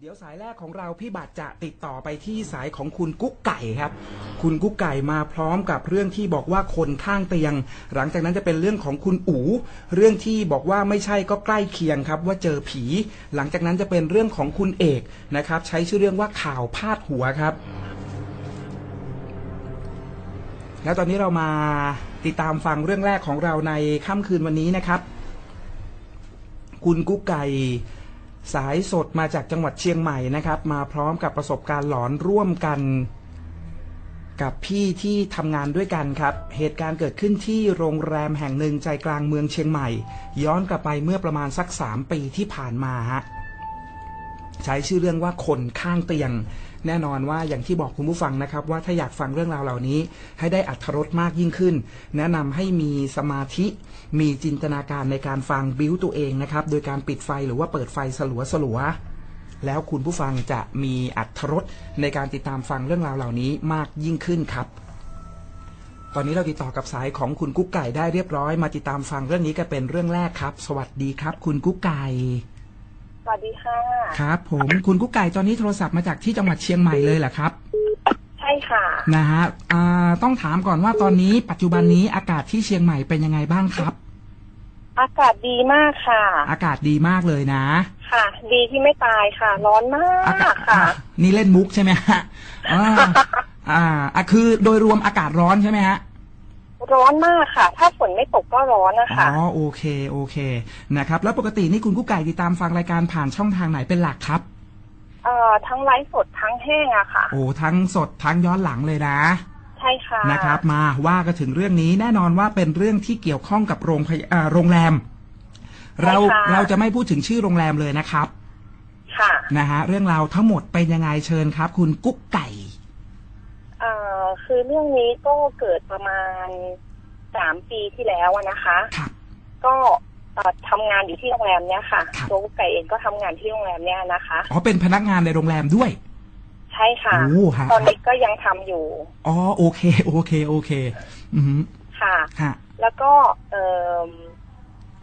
เดี๋ยวสายแรกของเราพี่บัตรจะติดต่อไปที่สายของคุณกุ๊กไก่ครับ คุณกุ๊กไก่มาพร้อมกับเรื่องที่บอกว่าคนข้างเตียง หลังจากนั้นจะเป็นเรื่องของคุณอู๋เรื่องที่บอกว่าไม่ใช่ก็ใกล้เคียงครับ ว่าเจอผี หลังจากนั้นจะเป็นเรื่องของคุณเอกนะครับ ใช้ชื่อเรื่องว่าข่าวพาดหัวครับ แล้วตอนนี้เรามาติดตามฟังเรื่องแรกของเราในค่ำคืนวันนี้นะครับ คุณกุ๊กไก่ สายสดมาจากจังหวัดเชียงใหม่นะครับ มาพร้อมกับประสบการณ์หลอนร่วมกัน กับพี่ที่ทำงานด้วยกันครับ เหตุการณ์เกิดขึ้นที่โรงแรมแห่งหนึ่งใจกลางเมืองเชียงใหม่ ย้อนกลับไปเมื่อประมาณสักสามปีที่ผ่านมาฮะใช้ชื่อเรื่องว่าคนข้างเตียง แน่นอนว่าอย่างที่บอกคุณผู้ฟังนะครับ ว่าถ้าอยากฟังเรื่องราวเหล่านี้ ให้ได้อัธรสมากยิ่งขึ้น แนะนำให้มีสมาธิมีจินตนาการในการฟังบิ้วตัวเองนะครับ โดยการปิดไฟหรือว่าเปิดไฟสลัวสลัวๆแล้วคุณผู้ฟังจะมีอัธรสในการติดตามฟังเรื่องราวเหล่านี้มากยิ่งขึ้นครับ ตอนนี้เราติดต่อกับสายของคุณกุ๊กไก่ได้เรียบร้อย มาติดตามฟังเรื่องนี้กันเป็นเรื่องแรกครับ สวัสดีครับ คุณกุ๊กไก่ สวัสดีค่ะครับ ผมคุณกุ๊กไก่ตอนนี้โทรศัพท์มาจากที่จังหวัดเชียงใหม่เลยเหรอครับ ใช่ค่ะนะฮะอ่าต้องถามก่อนว่าตอนนี้ปัจจุบันนี้อากาศที่เชียงใหม่เป็นยังไงบ้างครับ อากาศดีมากค่ะ อากาศดีมากเลยนะ ค่ะ ดีที่ไม่ตายค่ะ ร้อนมาอากาศกค่ะอะ นี่เล่นมุกใช่ไหมฮะอ่าอ่าอะคือโดยรวมอากาศร้อนใช่ไหมฮะ ร้อนมากค่ะ ถ้าฝนไม่ตกก็ร้อนนะอ๋คะอโอเคโอเคนะครับ แล้วปกตินี่คุณกุ๊กไก่ติดตามฟังรายการผ่านช่องทางไหนเป็นหลักครับ เอ่อทั้งไลฟ์สดทั้งแห้งอะค่ะ โอ้ทั้งสดทั้งย้อนหลังเลยนะ ใช่ค่ะนะครับ มาว่ากันถึงเรื่องนี้แน่นอนว่าเป็นเรื่องที่เกี่ยวข้องกับโรงพยอ่าโรงแรม เราเราจะไม่พูดถึงชื่อโรงแรมเลยนะครับค่ะ นะฮะเรื่องราวทั้งหมดเป็นยังไงเชิญครับ คุณกุ๊กไก่เอ่อ คือเรื่องนี้ก็เกิดประมาณสามปีที่แล้วอะนะคะครับก็เอ่อทำงานอยู่ที่โรงแรมเนี้ยค่ะครับ ตัวกุ๊กไก่เองก็ทำงานที่โรงแรมเนี้ยนะคะ อ๋อเป็นพนักงานในโรงแรมด้วย ใช่ค่ะ โอ้ฮะ ตอนนี้ก็ยังทำอยู่อ๋อโอเค โอเค โอเค อืมค่ะ ฮะ แล้วก็เออ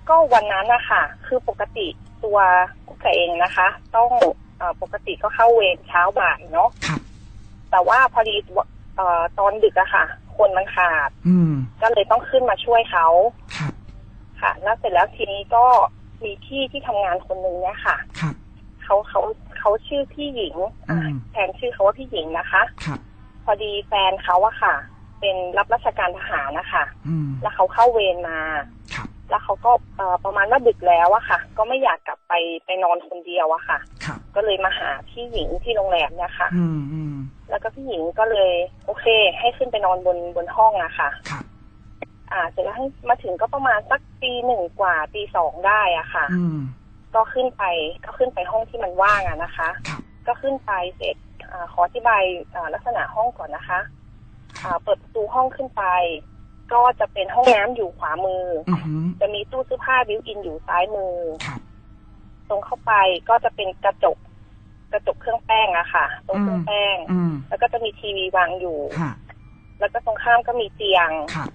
ก็วันนั้นนะคะคือปกติตัวกุ๊กไก่เองนะคะ ต้องเออปกติก็เข้าเวรเช้าบ่ายเนาะ ครับ แต่ว่าพอดี เอ่อตอนดึกอะค่ะ คนมันขาด อืม ก็เลยต้องขึ้นมาช่วยเขาครับ ค่ะ แล้วเสร็จแล้วทีนี้ก็มีพี่ที่ทำงานคนหนึ่งเนี่ยค่ะ ครับ เขาเขาเขาชื่อพี่หญิงอะอืม แทนชื่อเขาว่าพี่หญิงนะคะ ครับ พอดีแฟนเขาอะค่ะ เป็นรับราชการทหารนะคะ อืม แล้วเขาเข้าเวรมาครับ แล้วเขาก็เอ่อประมาณว่าดึกแล้วอะค่ะ ก็ไม่อยากกลับไปไปนอนคนเดียวอะค่ะครับก็เลยมาหาพี่หญิงที่โรงแรมเนี่ยค่ะอืมอืมแล้วก็พี่หญิงก็เลย โอเค ให้ขึ้นไปนอนบนบนห้องอะค่ะครับอ่าเสร็จแล้วให้มาถึงก็ประมาณสักตีหนึ่งกว่าตีสองได้อะค่ะอืมก็ขึ้นไปก็ขึ้นไปห้องที่มันว่างอะนะคะครับก็ขึ้นไปเสร็จอ่าขออธิบายอ่าลักษณะห้องก่อนนะคะอ่าเปิดประตูห้องขึ้นไป ก็จะเป็นห้องน้ำอยู่ขวามืออือหือจะมีตู้เสื้อผ้าบิวอินอยู่ซ้ายมือ ครับ ตรงเข้าไปก็จะเป็นกระจก กระจกเครื่องแป้งอะค่ะ ตรงเครื่องแป้ง อืมแล้วก็จะมีทีวีวางอยู่ฮะแล้วก็ตรงข้ามก็มีเตียง ครับ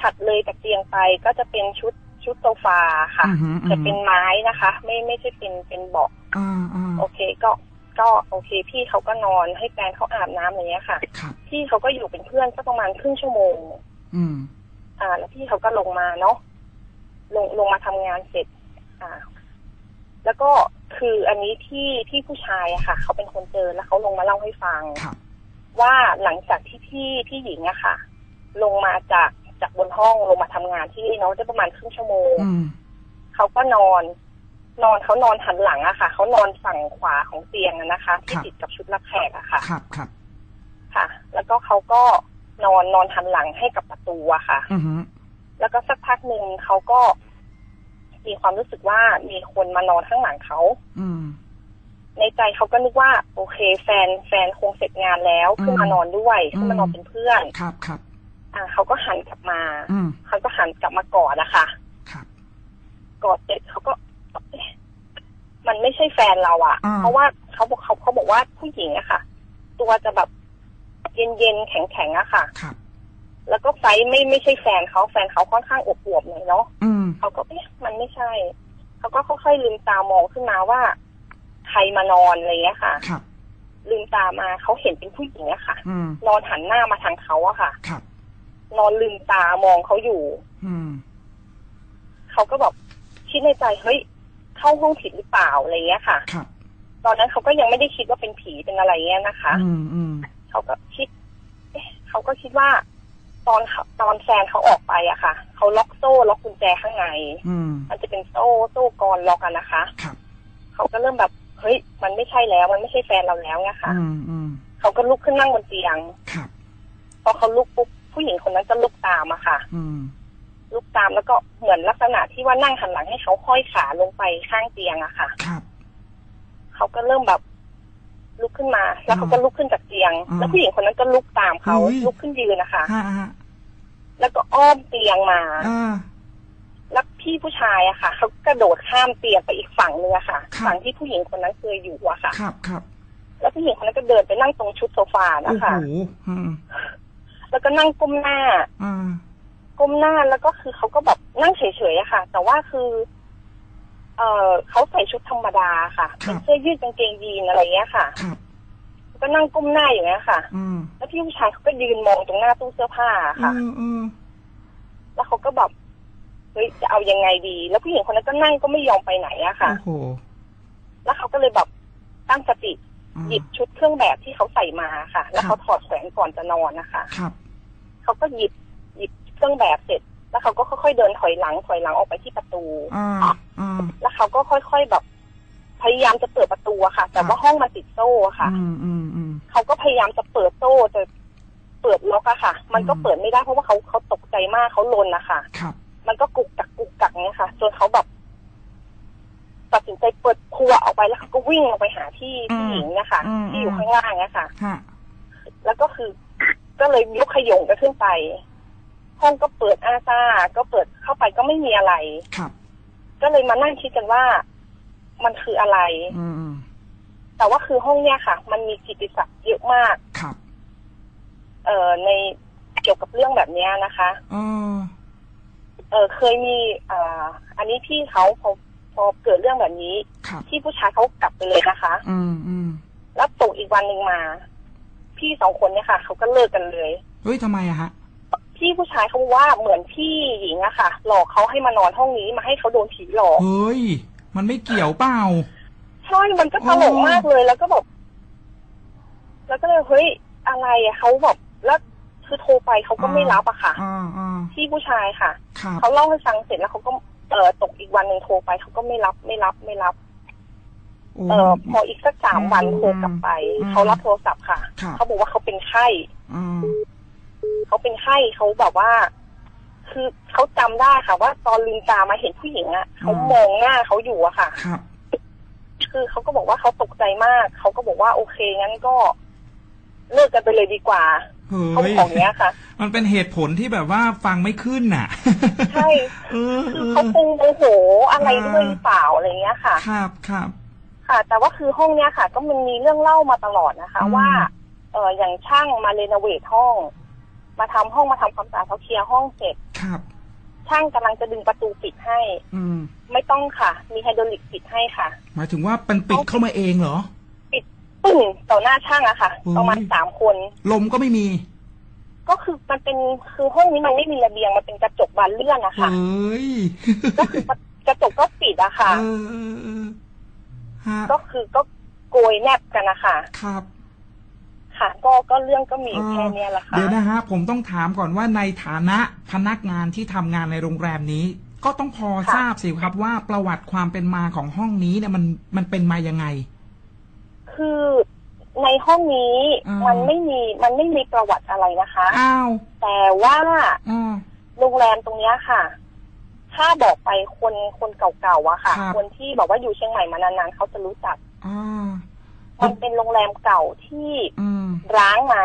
ถัดเลยจากเตียงไปก็จะเป็นชุดชุดโซฟาค่ะ อือหืออือหือจะเป็นไม้นะคะ ไม่ไม่ใช่เป็นเป็นเบาะอ่าอ่าโอเคก็ก็โอเค พี่เขาก็นอนให้แฟนเขาอาบน้ำอย่างเงี้ยค่ะ ครับ พี่เขาก็อยู่เป็นเพื่อนสักประมาณครึ่งชั่วโมง อืม อ่า แล้วพี่เขาก็ลงมาเนาะลงลงมาทำงานเสร็จ อ่า แล้วก็คืออันนี้ที่ที่ผู้ชายอะค่ะ เขาเป็นคนเจอแล้วเขาลงมาเล่าให้ฟังครับว่าหลังจากที่พี่พี่หญิงอะค่ะ ลงมาจากจากบนห้องลงมาทำงานที่นี่เนาะได้ประมาณครึ่งชั่วโมงอืมเขาก็นอน นอนเขานอนหันหลังอะค่ะเขานอนฝั่งขวาของเตียงอะนะคะ ที่ติดกับชุดรับแขกอะค่ะครับครับค่ะ แล้วก็เขาก็ นอนนอนหันหลังให้กับประตูอะค่ะอือหือแล้วก็สักพักหนึ่งเขาก็มีความรู้สึกว่ามีคนมานอนข้างหลังเขาอืมในใจเขาก็นึกว่า โอเค แฟนแฟนคงเสร็จงานแล้วอืมขึ้นมานอนด้วยอืมขึ้นมานอนเป็นเพื่อนครับครับอ่าเขาก็หันกลับมาอืมเขาก็หันกลับมากอดอะค่ะครับกอดเสร็จเขาก็เอ๊ะมันไม่ใช่แฟนเราอะอ่าเพราะว่าเขาบอกเขาเขาบอกว่าผู้หญิงอะค่ะ ตัวจะแบบ เย็นเย็นๆแข็งแข็งๆอะค่ะ ครับ แล้วก็ไซส์ไม่ไม่ใช่แฟนเขาแฟนเขาค่อนข้างอวบๆหน่อยเนาะอืมเขาก็เอ๊ะมันไม่ใช่ เขาก็ค่อยๆลืมตามองขึ้นมาว่า ใครมานอนอะไรเงี้ยค่ะ ครับ ลืมตามาเขาเห็นเป็นผู้หญิงอะค่ะอืมนอนหันหน้ามาทางเขาอะค่ะครับนอนลืมตามองเขาอยู่ อืมเขาก็แบบคิดในใจเฮ้ยเข้าห้องผิดหรือเปล่าอะไรเงี้ยค่ะครับตอนนั้นเขาก็ยังไม่ได้คิดว่าเป็นผีเป็นอะไรเงี้ยนะคะ อืมอืม เขาก็คิดเอ๊ะเขาก็คิดว่า ตอนเขาตอนแฟนเขาออกไปอะค่ะ เขาล็อกโซ่ล็อกกุญแจข้างในอืมมันจะเป็นโซ่โซ่กรล็อกกันนะคะครับเขาก็เริ่มแบบเฮ้ย มันไม่ใช่แล้ว มันไม่ใช่แฟนเราแล้วไงค่ะอืมอืมเขาก็ลุกขึ้นนั่งบนเตียงครับพอเขาลุกปุ๊บผู้หญิงคนนั้นก็ลุกตามอะค่ะอืมลุกตามแล้วก็เหมือนลักษณะที่ว่านั่งหันหลังให้เขาห้อยขาลงไปข้างเตียงอะค่ะ ครับ เขาก็เริ่มแบบ ลุกขึ้นมา แล้วเขาก็ลุกขึ้นจากเตียงอืมแล้วผู้หญิงคนนั้นก็ลุกตามเขาเฮ้ยลุกขึ้นยืนนะคะฮะฮะแล้วก็อ้อมเตียงมาอ่าแล้วพี่ผู้ชายอะค่ะเขากระโดดข้ามเตียงไปอีกฝั่งนึงอะค่ะครับฝั่งที่ผู้หญิงคนนั้นเคยอยู่อะค่ะครับครับแล้วผู้หญิงคนนั้นก็เดินไปนั่งตรงชุดโซฟาโอ้นะโหคะอืมแล้วก็นั่งก้มหน้าอ่าก้มหน้าแล้วก็คือเขาก็แบบนั่งเฉยๆอะค่ะ แต่ว่าคือ เออเขาใส่ชุดธรรมดาค่ะเป็นเสื้อยืดกางเกงยีนอะไรเงี้ยค่ะ ครับ ก็นั่งก้มหน้าอย่างเงี้ยค่ะ อืมแล้วพี่ผู้ชายเขาก็ยืนมองตรงหน้าตู้เสื้อผ้าค่ะอืมอืมแล้วเขาก็แบบเฮ้ยจะเอายังไงดี แล้วผู้หญิงคนนั้นก็นั่งก็ไม่ยอมไปไหนอะค่ะ โอ้โหแล้วเขาก็เลยแบบตั้งสติอ่าหยิบชุดเครื่องแบบที่เขาใส่มาค่ะ แล้วเขาถอดแขวนก่อนจะนอนนะคะ ครับ เขาก็หยิบหยิบเครื่องแบบเสร็จ แล้วเขาก็ค่อยๆเดินถอยหลังถอยหลังออกไปที่ประตูอ่าอ่าแล้วเขาก็ค่อยๆแบบ พยายามจะเปิดประตูอะค่ะ แต่ว่าห้องมันติดโซ่อะค่ะ อืมอืมอืมเขาก็พยายามจะเปิดโซ่จะเปิดล็อกอะค่ะ มันก็อืมเปิดไม่ได้เพราะว่าเขาเขาตกใจมากเขาลนนะคะครับ มันก็กุกกักกุกกักเนี่ยค่ะ จนเขาแบบตัดสินใจเปิดครัวออกไปแล้วเขาก็วิ่งลงไปหาที่อืมผู้หญิงเนี่ยค่ะอืม ที่อยู่ข้างล่างเนี่ยค่ะฮะแล้วก็คือ ก็เลยยกขยงกันขึ้นไป ห้องก็เปิดอาซาก็เปิดเข้าไปก็ไม่มีอะไรครับ ก็เลยมานั่งคิดกันว่ามันคืออะไร อืมอืมแต่ว่าคือห้องเนี่ยค่ะ มันมีกิตติศัพท์เยอะมาก ครับ เอ่อในเกี่ยวกับเรื่องแบบเนี้ยนะคะเออเออเคยมีอ่าอันนี้พี่เขาพอพอเกิดเรื่องแบบนี้ ครับพี่ผู้ชายเขากลับไปเลยนะคะ อืมอืมแล้วตกอีกวันหนึ่งมา พี่สองคนเนี่ยค่ะเขาก็เลิกกันเลย เฮ้ยทำไมอะฮะ พี่ผู้ชายเขาบอกว่าเหมือนพี่หญิงอะค่ะ หลอกเขาให้มานอนห้องนี้มาให้เขาโดนผีหลอกเฮ้ย มันไม่เกี่ยวเปล่าใช่มันก็ตลกมากเลยแล้วก็แบบแล้วก็เลยเฮ้ยอะไรอะเขาแบบแล้วคือโทรไปเขาก็ไม่รับอะค่ะอ่าอ่าพี่ผู้ชายค่ะครับเขาเล่าให้ฟังเสร็จแล้วเขาก็เออตกอีกวันหนึ่งโทรไปเขาก็ไม่รับไม่รับไม่รับโอ้เออพออีกสักสามวันอืมโทรกลับไปอืมเขารับโทรศัพท์ค่ะครับเขาบอกว่าเขาเป็นไข้อืม เขาเป็นไข้เขาแบบว่า คือเขาจำได้ค่ะ ว่าตอนลืมตามาเห็นผู้หญิงอะเขามองหน้าเขาอยู่อะค่ะครับคือเขาก็บอกว่าเขาตกใจมาก เขาก็บอกว่าโอเคงั้นก็ เลิกกันไปเลยดีกว่าเฮ้เขายบอกเนี้ยค่ะ มันเป็นเหตุผลที่แบบว่าฟังไม่ขึ้นน่ะ ใช่เออคือเอเขาอคงโมโหอะไรด้วยหรือเปล่าอะไรเงี้ยค่ะ ครับครับค่ะ แต่ว่าคือห้องเนี้ยค่ะ ก็มันมีเรื่องเล่ามาตลอดนะคะอืมว่า เอออย่างช่างมาเรโนเวทห้อง มาทำห้องมาทำความสะอาดเขาเคลียร์ห้องเสร็จครับช่างกำลังจะดึงประตูปิดให้ อืมไม่ต้องค่ะ มีไฮดรอลิกปิดให้ค่ะ หมายถึงว่าเป็นปิดเข้ามาเองเหรอปึ้งต่อหน้าช่างอะค่ะโอ้ยประมาณสามคน ลมก็ไม่มี ก็คือมันเป็นคือห้องนี้มันไม่มีระเบียงมันเป็นกระจกบานเลื่อนนะคะเฮ้ยก็คือกระจกก็ปิดอะค่ะเออเออเออฮะก็คือก็โกยแนบกันนะคะครับ ค่ะ ก็ก็เรื่องก็มีอยู่แค่เนี้ยแหละค่ะ เดี๋ยวนะฮะผมต้องถามก่อนว่าในฐานะพนักงานที่ทำงานในโรงแรมนี้ ก็ต้องพอค่ะ ทราบสิครับว่าประวัติความเป็นมาของห้องนี้เนี่ยมันมันเป็นมายังไง คือในห้องนี้อ่ามั มันไม่มีมันไม่มีประวัติอะไรนะคะ อ้าวแต่ว่าอ่า โรงแรมตรงเนี้ยค่ะ ถ้าบอกไปคนคนเก่าๆอะค่ะ ครับ คนที่บอกว่าอยู่เชียงใหม่มานานๆเขาจะรู้จัก อ่า มันเป็นโรงแรมเก่าที่อืมร้างมา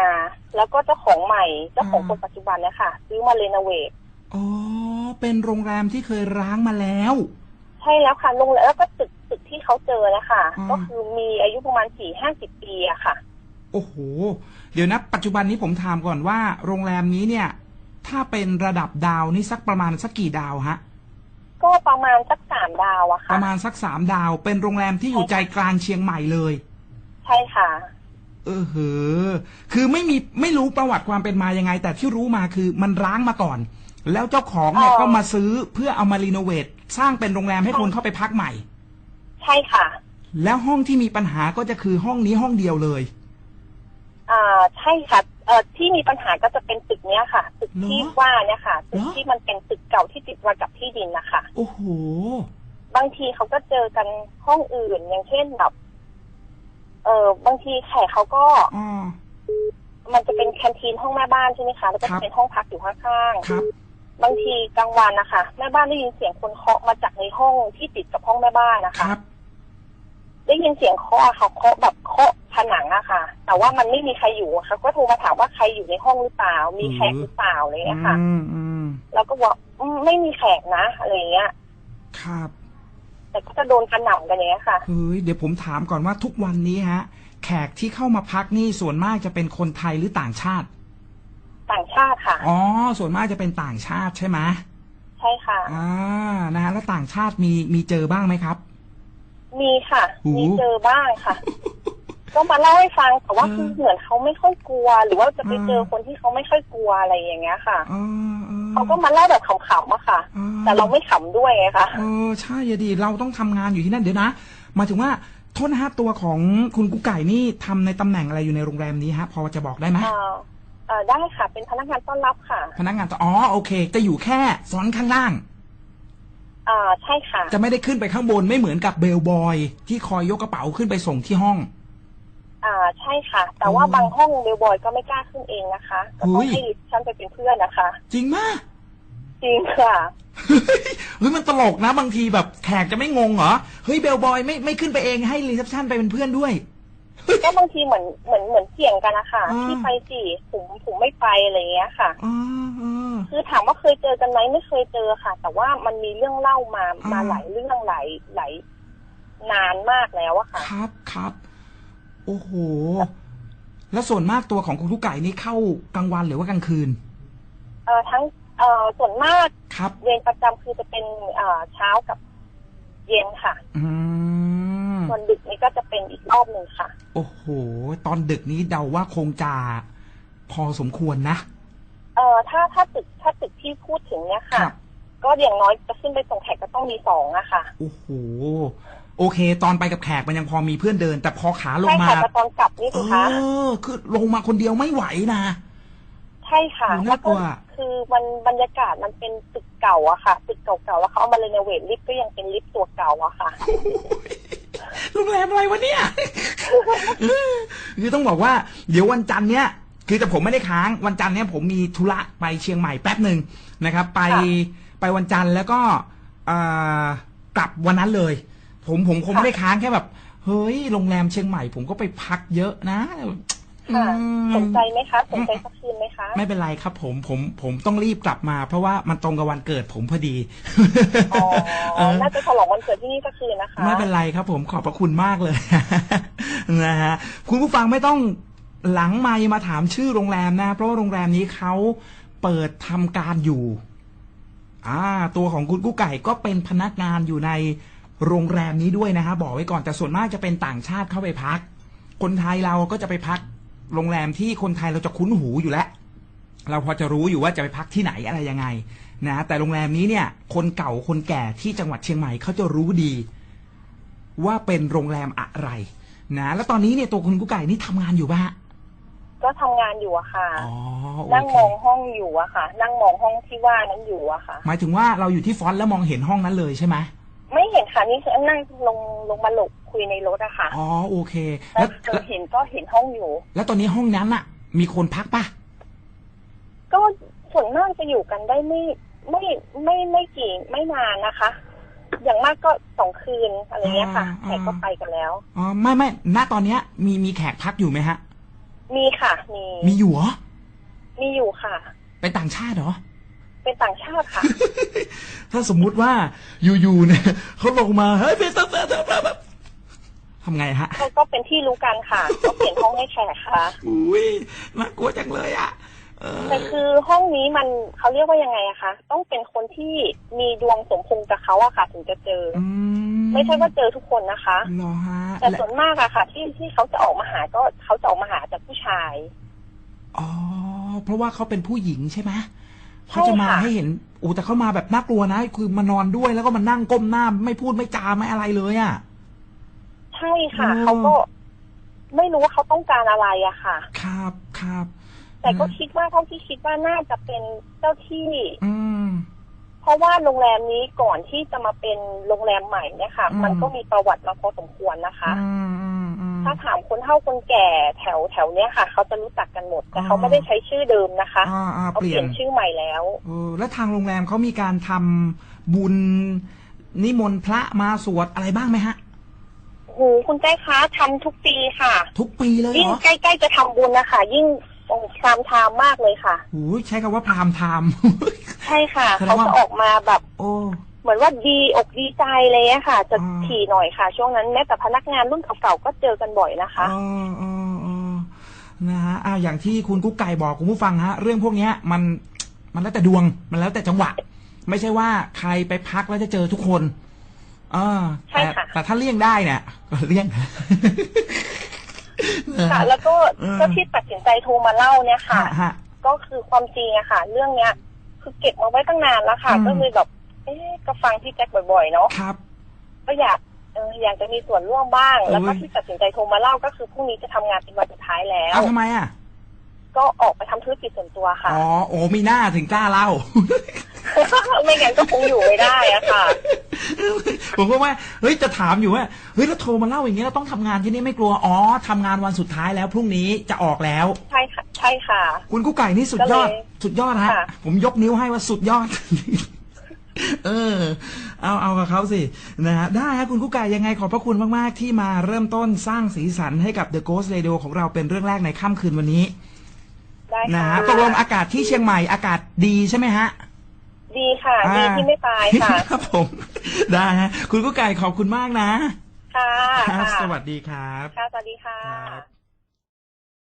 แล้วก็เจ้าของใหม่ เจ้าของอ่าคนปัจจุบันเนี่ยค่ะ ซื้อมาเรโนเวทอ๋อ เป็นโรงแรมที่เคยร้างมาแล้ว ใช่แล้วค่ะโรงแรมแล้วก็ตึกตึกที่เขาเจอนะคะอ่าก็คือมีอายุประมาณสี่ห้าสิบปีอะค่ะ โอ้โห เดี๋ยวนะ ปัจจุบันนี้ผมถามก่อนว่า โรงแรมนี้เนี่ย ถ้าเป็นระดับดาวนี่สักประมาณสักกี่ดาวฮะก็ประมาณสักสามดาวอะปค่ะระมาณสักสามดาว เป็นโรงแรมที่อยู่ใจกลางเชียงใหม่เลย ใช่ค่ะ เออเหอคือไม่มีไม่รู้ประวัติความเป็นมายังไง แต่ที่รู้มาคือมันร้างมาก่อน แล้วเจ้าของเนี่ยอ๋อ ก็มาซื้อเพื่อเอามารีโนเวทสร้างเป็นโรงแรมให้คนเข้าไปพักใหม่ ใช่ค่ะแล้วห้องที่มีปัญหาก็จะคือห้องนี้ห้องเดียวเลย อ่าใช่ค่ะเอ่อที่มีปัญหาก็จะเป็นตึกเนี้ยค่ะตึกเหรอที่ว่าเนี่ยค่ะตึกเหรอ ที่มันเป็นตึกเก่าที่ติดมากับที่ดินนะคะ โอ้โห บางทีเขาก็เจอกันห้องอื่นอย่างเช่นแบบ เออบางทีแขกเขาก็อ๋อมันจะเป็นแคนทีนห้องแม่บ้านใช่ไหมคะแล้วก็ครับจะเป็นห้องพักอยู่ข้างครับ ๆบางทีกลางวันนะคะแม่บ้านได้ยินเสียงคนเคาะมาจากในห้องที่ติดกับห้องแม่บ้านนะคคะ รับ ได้ยินเสียงเคาะอะค่ะเคาะแบบเคาะผนังอะค่ะ แต่ว่ามันไม่มีใครอยู่อะค่ะก็โทรมาถามว่าใครอยู่ในห้องหรือเปล่า มีแขกหรือเปล่าอะไรอย่างเงี้ยค่ะอืมอืมแล้วก็บอกอืมไม่มีแขกนะอะไรอย่างเงี้ย ครับ แต่ก็จะโดนกระหน่ำกันอย่างเงี้ยค่ะเฮ้ยเดี๋ยวผมถามก่อนว่าทุกวันนี้ฮะ แขกที่เข้ามาพักนี่ส่วนมากจะเป็นคนไทยหรือต่างชาติ ต่างชาติค่ะ อ๋อ ส่วนมากจะเป็นต่างชาติใช่ไหมใช่ค่ะอ่านะฮะแล้วต่างชาติมีมีเจอบ้างไหมครับ มีค่ะหูมีเจอบ้างค่ะก็มาเล่าให้ฟังแต่ว่าเออคือเหมือนเขาไม่ค่อยกลัว หรือว่าจะไปอ่าเจอคนที่เขาไม่ค่อยกลัวอะไรอย่างเงี้ยค่ะเออ เออเขาก็มาเล่าแบบขำๆอะค่ะอ่าแต่เราไม่ขำด้วยไงคะเออใช่อะดีเราต้องทำงานอยู่ที่นั่นเดี๋ยวนะหมายถึงว่าโทษนะฮะตัวของคุณกุ๊กไก่นี่ทำในตำแหน่งอะไรอยู่ในโรงแรมนี้ฮะ พอจะบอกได้ไหมเอ่อเอ่อได้ค่ะ เป็นพนักงานต้อนรับค่ะพนักงานต่ออ๋อโอเค จะอยู่แค่ซ้อนข้างล่างอ่าใช่ค่ะ จะไม่ได้ขึ้นไปข้างบนไม่เหมือนกับเบลบอย ที่คอยยกกระเป๋าขึ้นไปส่งที่ห้อง อ่าใช่ค่ะ แต่ว่าอืมบางห้องเบลบอยก็ไม่กล้าขึ้นเองนะคะก็เฮ้ต้องย ให้ดิฉันไปเป็นเพื่อนนะคะ จริงมาก จริงค่ะ เฮ้ยมันตลกนะบางทีแบบแขกจะไม่งงเหรอ เฮ้ยเบลบอยไม่ไม่ขึ้นไปเองให้รีเซพชันไปเป็นเพื่อนด้วย ก็บางทีเหมือนเหมือนเหมือนเสี่ยงกันนะคะอ่า ที่ไปสิผมผมไม่ไปอะไรอย่างเงี้ยค่ะ อ๋ออ๋อคือถามว่าเคยเจอกันไหมไม่เคยเจอค่ะ แต่ว่ามันมีเรื่องเล่ามาอ่าม มาหลายเรื่องหลายหลายนานมากแล้วอะค่ะ ครับครับ โอ้โห แล้วส่วนมากตัวของคุณกุ๊กไก่นี่เข้ากลางวันหรือว่ากลางคืน เอ่อทั้งเอ่อส่วนมากครับ เวรประจำคือจะเป็นเอ่อเช้ากับเย็นค่ะ อืม ส่วนดึกนี่ก็จะเป็นอีกรอบหนึ่งค่ะ โอ้โห ตอนดึกนี้เดาว่าคงจะพอสมควรนะ เอ่อถ้าถ้าตึกถ้าตึกที่พูดถึงเนี่ยค่ะ ก็อย่างน้อยจะขึ้นไปส่งแขกก็ต้องมีสองอะค่ะ โอ้โห โอเค ตอนไปกับแขกมันยังพอมีเพื่อนเดิน แต่พอขาลงใช่มา ค่ะแต่ตอนกลับนี่เอสิคะอ คือลงมาคนเดียวไม่ไหวนะ ใช่ค่ะโอ้แล้น่าวกก็ลัว คือมันบรรยากาศมันเป็นตึกเก่าอะค่ะตึกเก่าๆแล้วเขาเอามาเรโนเวทลิฟต์ก็ยังเป็นลิฟต์ตัวเก่าอะค่ะ โรงแรมอะไรวะเนี่ย คือต้องบอกว่า เดี๋ยววันจันทร์เนี้ยคือแต่ผมไม่ได้ค้างวันจันทร์เนี้ยผมมีธุระไปเชียงใหม่แป๊บหนึ่งนะครับ ไปค่ะ ไปวันจันทร์แล้วก็อ่ากลับวันนั้นเลย ผมผมคงค่ะไม่ได้ค้างแค่แบบ เฮ้ยโรงแรมเชียงใหม่ ผมก็ไปพักเยอะนะค่ะอืมสนใจไหมคะสนใจสักคืนไหมคะไม่เป็นไรครับ ผมผมผมต้องรีบกลับมา เพราะว่ามันตรงกับวันเกิดผมพอดีอ๋อเออน่าจะฉลองวันเกิดที่นี่สักคืนนะคะไม่เป็นไรครับผมขอบพระคุณมากเลยนะฮะคุณผู้ฟังไม่ต้องหลังไมค์มาถามชื่อโรงแรมนะ เพราะว่าโรงแรมนี้เขาเปิดทำการอยู่ อ่า ตัวของคุณกู้ไก่ก็เป็นพนักงานอยู่ใน โรงแรมนี้ด้วยนะฮะบอกไว้ก่อนแต่ส่วนมากจะเป็นต่างชาติเข้าไปพัก คนไทยเราก็จะไปพักโรงแรมที่คนไทยเราจะคุ้นหูอยู่แล้วเราพอจะรู้อยู่ว่าจะไปพักที่ไหนอะไรยังไงนะแต่โรงแรมนี้เนี่ย คนเก่าคนแก่ที่จังหวัดเชียงใหม่เขาจะรู้ดี ว่าเป็นโรงแรมอะไร นะแล้วตอนนี้เนี่ยตัวคุณกุ๊กไก่นี่ทำงานอยู่ป่ะฮะก็ทำงานอยู่อะค่ะอ๋อโอนั่งเคมองห้องอยู่อะค่ะ นั่งมองห้องที่ว่านั้นอยู่อะค่ะ หมายถึงว่าเราอยู่ที่ฟอนต์แล้วมองเห็นห้องนั้นเลยใช่ไหม ไม่เห็นค่ะนี่คือนั่งลงลงมาหลบคุยในรถอะค่ะอ๋อโอเค แล้แล้ววเจอแล้วเห็นก็เห็นห้องอยู่ แล้วตอนนี้ห้องนั้นอะมีคนพักป่ะก็ส่วนมากจะอยู่กันได้ไม่ไม่ไม่ไม่กี่ไม่นานนะคะ อย่างมากก็สองคืนอะไรเงี้ยค่ะอ่าแต่ก็ไปกันแล้ว อ๋อไม่ไม่ณตอนเนี้ยมีมีแขกพักอยู่ไหมฮะ มีค่ะ มีมีอยู่เหรอมีอยู่ค่ะ เป็นต่างชาติเหรอ เป็นต่างชาติค่ะ ถ้าสมมุติว่าอยู่ๆเนี่ยเขาลงมาเฮ้ยเป็นต่างชาติแบบทำไงฮะก็ก็เป็นที่รู้กันค่ะก็เปลี่ยนห้องให้แขกค่ะอุ้ยน่ากลัวจังเลยอะเออแต่คือห้องนี้มันเขาเรียกว่ายังไงอะคะต้องเป็นคนที่มีดวงสมพงษ์กับเขาอะค่ะ ถึงจะเจอออืมไม่ใช่ว่าเจอทุกคนนะคะเหรอฮะแต่และส่วนมากอะค่ะ ที่ที่เขาจะออกมาหาก็เขาจะออกมาหาจากผู้ชายอ๋อเพราะว่าเขาเป็นผู้หญิงใช่ไหมใช่ เขาจะมาค่ะให้เห็นโอ้แต่เขามาแบบน่ากลัวนะ คือมานอนด้วยแล้วก็มานั่งก้มหน้าไม่พูดไม่จาไม่อะไรเลยอะ่ะใช่ค่ะอ๋อเขาก็ไม่รู้ว่าเขาต้องการอะไรอะค่ะ ครับครับแต่ก็อืมคิดว่าเท่าที่คิดว่าน่าจะเป็นเจ้าที่ อืมเพราะว่าโรงแรมนี้ก่อนที่จะมาเป็นโรงแรมใหม่เนี่ยค่ะอืมมันก็มีประวัติมาพอสมควรนะคะ อืมอืมอืม ถ้าถามคนเฒ่าคนแก่แถวแถวเนี้ยค่ะ เขาจะรู้จักกันหมด แต่เขาอ๋อไม่ได้ใช้ชื่อเดิมนะคะอ่าอ่าเขาเปลี่เปยลี่นยนชื่อใหม่แล้วเออแล้วทางโรงแรมเขามีการทำบุญนิมนต์พระมาสวดอะไรบ้างไหมฮะโหคุณแจ้คะทำทุกปีค่ะ ทุกปีเลยเหยิ่งรอใกล้ๆจะทำบุญนะคะยิ่งโอ้พรามไทามมากเลยค่ะโอ้ยใช้คำว่าพรามไทม์ใช่ค่ะแสดงเขาว่าจะออกมาแบบ โอ้ เหมือนว่าดีอกดีใจเลยอะค่ะ จะอ่าถี่หน่อยค่ะ ช่วงนั้นแม้แต่พนักงานรุ่นเก่าๆก็เจอกันบ่อยนะคะเออเออเออนะฮะอ่าอย่างที่คุณกุ๊กไก่บอกคุณผู้ฟังฮะ เรื่องพวกเนี้ยมันมันแล้วแต่ดวงมันแล้วแต่จังหวะ ไม่ใช่ว่าใครไปพักแล้วจะเจอทุกคนเออใช่แต่ค่ะแต่ถ้าเลี่ยงได้เนี่ยก็เลี่ยงค่ะ แล้วก็เออก็ที่ตัดสินใจโทรมาเล่าเนี่ยค่ะฮะฮะก็คือความจริงอะค่ะ เรื่องเนี้ย คือเก็บมาไว้ตั้งนานแล้วค่ะอืมก็เลยแบบ เอ๊ะก็ฟังพี่แจ็คบ่อยๆเนาะครับ ก็อยากเอออยากจะมีส่วนร่วมบ้าง แล้วก็เอ้ยที่ตัดสินใจโทรมาเล่าก็คือพรุ่งนี้จะทำงานเป็นวันสุดท้ายแล้วเอาทำไมอะก็ออกไปทำธุรกิจส่วนตัวค่ะ อ๋อ โอ้มีหน้าถึงกล้าเล่า ไม่งั้นก็คงอยู่ไม่ได้อะค่ะ ผมก็ว่า เฮ้ย จะถามอยู่ว่า เฮ้ย แล้วโทรมาเล่าอย่างเงี้ยเราต้องทำงานที่นี่ไม่กลัว อ๋อทำงานวันสุดท้ายแล้วพรุ่งนี้จะออกแล้ว ใช่ค่ะ ใช่ค่ะ คุณกุ๊กไก่นี่สุดยอดก็เลยสุดยอดฮะค่ะผมยกนิ้วให้ว่าสุดยอด เออ เอาเอากับเขาสินะฮะได้ฮะคุณกุ๊กไก่ยังไงขอบพระคุณมาก ๆ ที่มาเริ่มต้นสร้างสีสันให้กับ The Ghost Radio ของเราเป็นเรื่องแรกในค่ำคืนวันนี้ได้นะค่ะฮะตกลงอากาศที่เชียงใหม่อากาศดีใช่ไหมฮะ ดีค่ะดีอ่าที่ไม่ตายค่ะ ครับผม ได้ฮะคุณกุ๊กไก่ขอบคุณมากนะค่ะครับค่ะสวัสดีครับ ค่ะสวัสดีค่ะ ครับ